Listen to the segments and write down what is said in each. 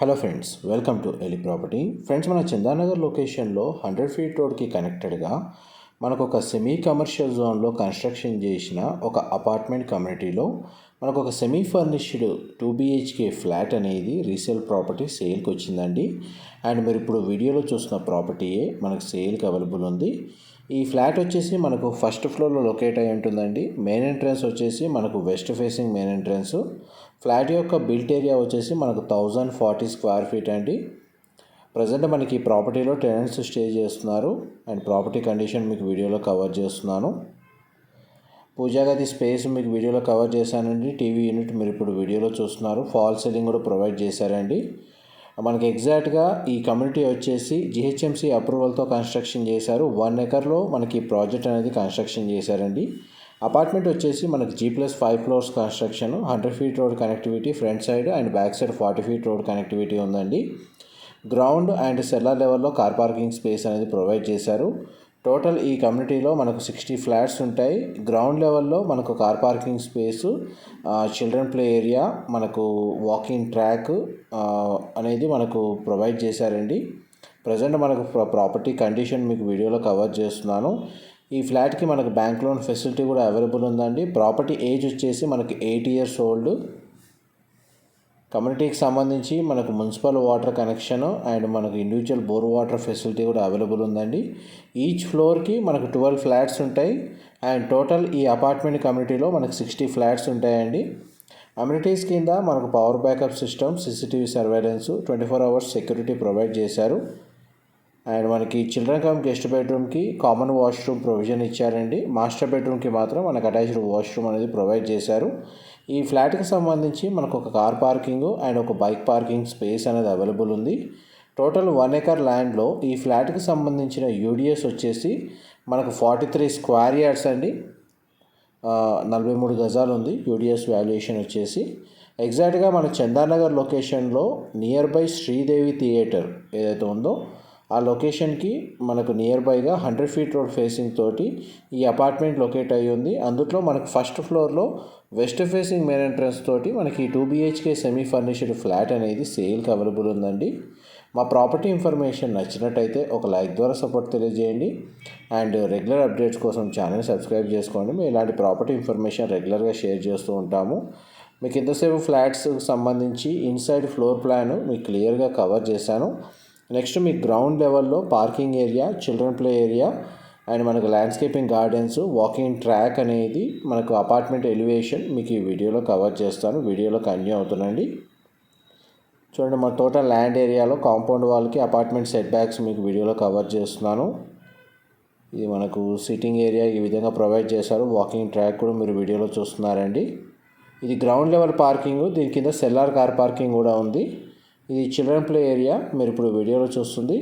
Hello friends welcome to ఎలి property. Friends మన చందానగర్ లొకేషన్లో హండ్రెడ్ ఫీట్ రోడ్కి కనెక్టెడ్గా మనకు ఒక సెమీ కమర్షియల్ జోన్లో కన్స్ట్రక్షన్ చేసిన ఒక అపార్ట్మెంట్ కమ్యూనిటీలో మనకు ఒక semi furnished two BHK flat అనేది రీసేల్ ప్రాపర్టీ సేల్కి వచ్చిందండి. అండ్ మీరు ఇప్పుడు వీడియోలో చూసిన ప్రాపర్టీయే మనకు సేల్కి అవైలబుల్ ఉంది. ఈ ఫ్లాట్ వచ్చేసి మనకు ఫస్ట్ ఫ్లోర్లో లొకేట్ అయి ఉంటుందండి. మెయిన్ ఎంట్రన్స్ వచ్చేసి మనకు west facing main entrance. Flat యొక్క బిల్ట్ ఏరియా వచ్చేసి మనకు థౌజండ్ ఫార్టీ స్క్వేర్ ఫీట్ అండి. ప్రజెంట్ మనకి ఈ ప్రాపర్టీలో టెనెంట్స్ స్టే చేస్తున్నారు. అండ్ ప్రాపర్టీ కండిషన్ మీకు వీడియోలో కవర్ చేస్తున్నాను. పూజా గది స్పేస్ మీకు వీడియోలో కవర్ చేశానండి. టీవీ యూనిట్ మీరు ఇప్పుడు వీడియోలో చూస్తున్నారు. ఫాల్ సీలింగ్ కూడా ప్రొవైడ్ చేశారండి. మనకి ఎగ్జాక్ట్గా ఈ కమ్యూనిటీ వచ్చేసి జిహెచ్ఎంసీ అప్రూవల్తో కన్స్ట్రక్షన్ చేశారు. వన్ ఎకర్లో మనకి ప్రాజెక్ట్ అనేది కన్స్ట్రక్షన్ చేశారండి. అపార్ట్మెంట్ వచ్చేసి మనకి G plus five floors construction hundred feet road connectivity front side and back side forty feet road connectivity ఉందండి. గ్రౌండ్ అండ్ సెల్లార్ లెవెల్లో కార్ పార్కింగ్ స్పేస్ అనేది ప్రొవైడ్ చేశారు. టోటల్ ఈ కమ్యూనిటీలో మనకు సిక్స్టీ ఫ్లాట్స్ ఉంటాయి. గ్రౌండ్ లెవెల్లో మనకు car parking space children play area మనకు వాకింగ్ ట్రాక్ అనేది మనకు ప్రొవైడ్ చేశారండి. ప్రజెంట్ మనకు ప్రాపర్టీ కండిషన్ మీకు వీడియోలో కవర్ చేస్తున్నాను. ఈ ఫ్లాట్కి మనకు బ్యాంక్ లోన్ ఫెసిలిటీ కూడా అవైలబుల్ ఉందండి. ప్రాపర్టీ ఏజ్ వచ్చేసి మనకి ఎయిట్ ఇయర్స్ ఓల్డ్. కమ్యూనిటీకి సంబంధించి మనకు మున్సిపల్ వాటర్ కనెక్షన్ అండ్ మనకు ఇండివిజువల్ బోర్ వాటర్ ఫెసిలిటీ కూడా అవైలబుల్ ఉందండి. ఈచ్ ఫ్లోర్కి మనకు ట్వెల్వ్ ఫ్లాట్స్ ఉంటాయి. అండ్ టోటల్ ఈ అపార్ట్మెంట్ కమ్యూనిటీలో మనకు సిక్స్టీ ఫ్లాట్స్ ఉంటాయండి. అమ్యూనిటీస్ కింద మనకు power backup system CCTV surveillance twenty four hours security provide చేశారు. అండ్ మనకి చిల్డ్రన్ కమ్ గెస్ట్ బెడ్రూమ్కి కామన్ వాష్రూమ్ ప్రొవిజన్ ఇచ్చారండి. మాస్టర్ బెడ్రూమ్కి మాత్రం మనకు అటాచ్డ్ వాష్రూమ్ అనేది ప్రొవైడ్ చేశారు. ఈ ఫ్లాట్కి సంబంధించి మనకు ఒక కార్ పార్కింగ్ అండ్ ఒక బైక్ పార్కింగ్ స్పేస్ అనేది అవైలబుల్ ఉంది. టోటల్ వన్ ఎకర్ ల్యాండ్లో ఈ ఫ్లాట్కి సంబంధించిన యూడిఎస్ వచ్చేసి మనకు ఫార్టీ త్రీ స్క్వేర్ యార్డ్స్ అండి. నలభై మూడు గజాలు ఉంది యూడిఎస్ వాల్యుయేషన్ వచ్చేసి. ఎగ్జాక్ట్గా మన చందానగర్ లొకేషన్లో నియర్ బై శ్రీదేవి థియేటర్ ఏదైతే ఉందో ఆ లొకేషన్కి మనకు నియర్ బైగా హండ్రెడ్ ఫీట్ రోడ్ ఫేసింగ్ తోటి ఈ అపార్ట్మెంట్ లొకేట్ అయ్యి ఉంది. అందులో మనకు ఫస్ట్ ఫ్లోర్లో వెస్ట్ ఫేసింగ్ మెయిన్ ఎంట్రన్స్ తోటి మనకి two BHK semi furnished flat అనేది సేల్కి అవైలబుల్ ఉందండి. మా ప్రాపర్టీ ఇన్ఫర్మేషన్ నచ్చినట్టయితే ఒక లైక్ ద్వారా సపోర్ట్ తెలియజేయండి. అండ్ రెగ్యులర్ అప్డేట్స్ కోసం ఛానల్ సబ్స్క్రైబ్ చేసుకోండి. మేము ఇలాంటి ప్రాపర్టీ ఇన్ఫర్మేషన్ రెగ్యులర్గా షేర్ చేస్తూ ఉంటాము. మీకు ఇంతసేపు ఫ్లాట్స్కి సంబంధించి ఇన్సైడ్ ఫ్లోర్ ప్లాన్ మీకు క్లియర్గా కవర్ చేశాను. నెక్స్ట్ మీ గ్రౌండ్ లెవెల్లో parking area children play area and మనకు ల్యాండ్స్కేపింగ్ గార్డెన్స్ వాకింగ్ ట్రాక్ అనేది మనకు అపార్ట్మెంట్ ఎలివేషన్ మీకు ఈ వీడియోలో కవర్ చేస్తాను. వీడియోలో కంటిన్యూ అవుతుందండి. చూడండి మా టోటల్ ల్యాండ్ ఏరియాలో కాంపౌండ్ వాళ్ళకి అపార్ట్మెంట్ సెట్ బ్యాక్స్ మీకు వీడియోలో కవర్ చేస్తున్నాను. ఇది మనకు సిట్టింగ్ ఏరియా ఈ విధంగా ప్రొవైడ్ చేశారు. వాకింగ్ ట్రాక్ కూడా మీరు వీడియోలో చూస్తున్నారండి. ఇది గ్రౌండ్ లెవెల్ పార్కింగ్ దీని కింద సెల్లార్ కార్ పార్కింగ్ కూడా ఉంది. ఇది చిల్డ్రన్ ప్లే ఏరియా మీరు ఇప్పుడు వీడియోలో చూస్తుంది.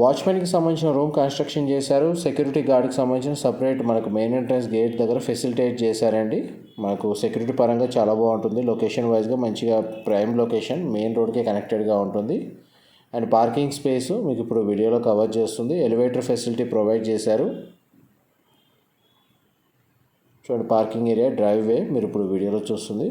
వాచ్మెన్కి సంబంధించిన రూమ్ కన్స్ట్రక్షన్ చేశారు. సెక్యూరిటీ గార్డ్కి సంబంధించిన సపరేట్ మనకు మెయిన్ ఎంట్రన్స్ గేట్ దగ్గర ఫెసిలిటేట్ చేశారండి. మనకు సెక్యూరిటీ పరంగా చాలా బాగుంటుంది. లొకేషన్ వైజ్గా మంచిగా ప్రైమ్ లొకేషన్ మెయిన్ రోడ్కే కనెక్టెడ్గా ఉంటుంది. అండ్ పార్కింగ్ స్పేస్ మీకు ఇప్పుడు వీడియోలో కవర్ చేస్తుంది. ఎలివేటర్ ఫెసిలిటీ ప్రొవైడ్ చేశారు. చూడండి పార్కింగ్ ఏరియా డ్రైవ్ వే మీరు ఇప్పుడు వీడియోలో చూస్తుంది.